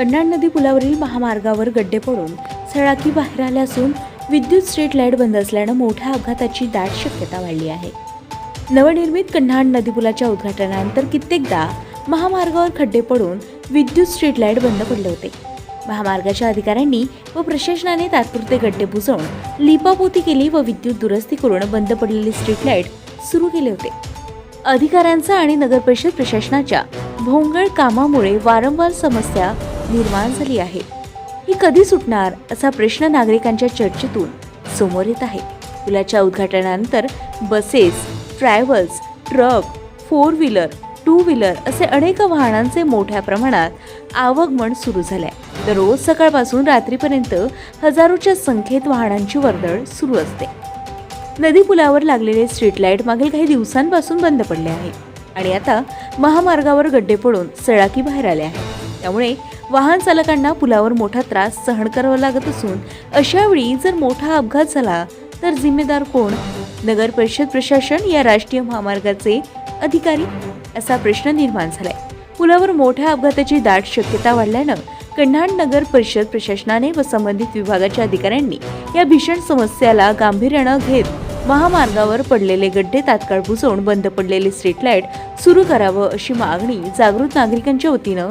कन्नाड नदी पुलावरील महामार्गावर गड्डे पडून सळाकी बाहेर आल्या असून विद्युत स्ट्रीट लाइट बंद असल्यानं मोठ्या अपघाताची दाट शक्यता वाढली आहे. नवनिर्मित कन्हाड नदी पुलाच्या उद्घाटनानंतर कित्येकदा महामार्गावर खड्डे पडून विद्युत स्ट्रीट लाइट बंद पडले होते. महामार्गाच्या अधिकाऱ्यांनी व प्रशासनाने तात्पुरते गड्डे बुजवून लिपापोती केली व विद्युत दुरुस्ती करून बंद पडलेली स्ट्रीट लाइट सुरू केले होते. अधिकाऱ्यांचा आणि नगरपरिषद प्रशासनाच्या भोंगळ कामामुळे वारंवार समस्या निर्माण झाली आहे. ही कधी सुटणार असा प्रश्न नागरिकांच्या चर्चेतून समोर येत आहे. पुलाच्या उद्घाटनानंतर buses travels truck four wheeler two wheeler असे अनेक वाहनांचे मोठ्या प्रमाणात आवागमन सुरू झाले आहे दररोज सकाळपासून रात्रीपर्यंत हजारोच्या संख्येत वाहनांची वर्दळ सुरू असते. नदी पुलावर लागलेले स्ट्रीट लाइट मागील काही दिवसांपासून बंद पडले आहे. आणि आता महामार्गावर गड्डे पडून सळाकी बाहेर आले आहे त्यामुळे वाहन चालकांना पुलावर मोठा त्रास सहन करावा लागत असून अशा वेळी जर मोठा अपघात झाला तर जिम्मेदार कोण? नगर परिषद प्रशासन या राष्ट्रीय महामार्गाचे अधिकारी? असा प्रश्न निर्माण झालाय. पुलावर मोठ्या अपघाताची दाट शक्यता वाढल्यानं कन्हाड नगर परिषद प्रशासनाने व संबंधित विभागाच्या अधिकाऱ्यांनी या भीषण समस्याला गांभीर्यानं घेत महामार्गावर पडलेले गड्डे तात्काळ बुजवून बंद पडलेले स्ट्रीट लाइट सुरू करावं अशी मागणी जागृत नागरिकांच्या वतीनं